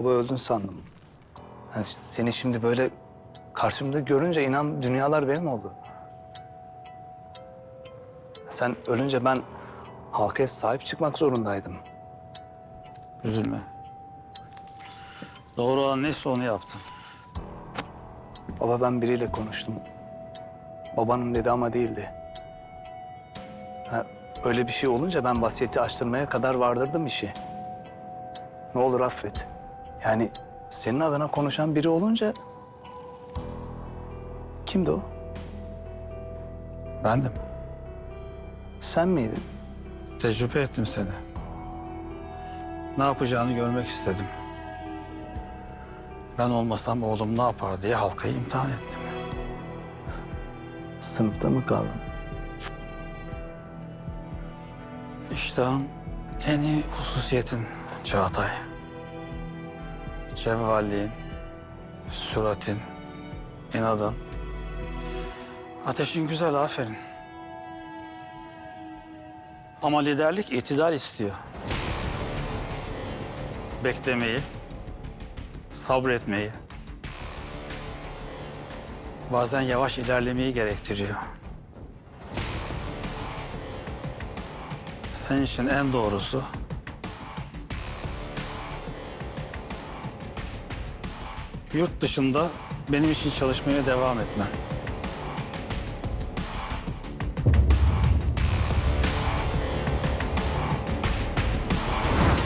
Baba öldün sandım. Yani seni şimdi böyle karşımda görünce inan dünyalar benim oldu. Sen ölünce ben halkaya sahip çıkmak zorundaydım. Üzülme. Doğru olan neyse onu yaptın. Baba ben biriyle konuştum. Babanın dedi ama değildi. Ha, öyle bir şey olunca ben vasiyeti açtırmaya kadar vardırdım işi. Ne olur affet. Yani senin adına konuşan biri olunca... Kimdi o? Bendim. Sen miydin? Tecrübe ettim seni. Ne yapacağını görmek istedim. Ben olmasam oğlum ne yapar diye halkayı imtihan ettim. Sınıfta mı kaldın? İştahın en iyi hususiyetin Çağatay. Cevvalliğin, süratin, inadın. Ateşin güzel aferin. Ama liderlik itidal istiyor. Beklemeyi, sabretmeyi, bazen yavaş ilerlemeyi gerektiriyor. Senin için en doğrusu yurt dışında benim için çalışmaya devam etmen.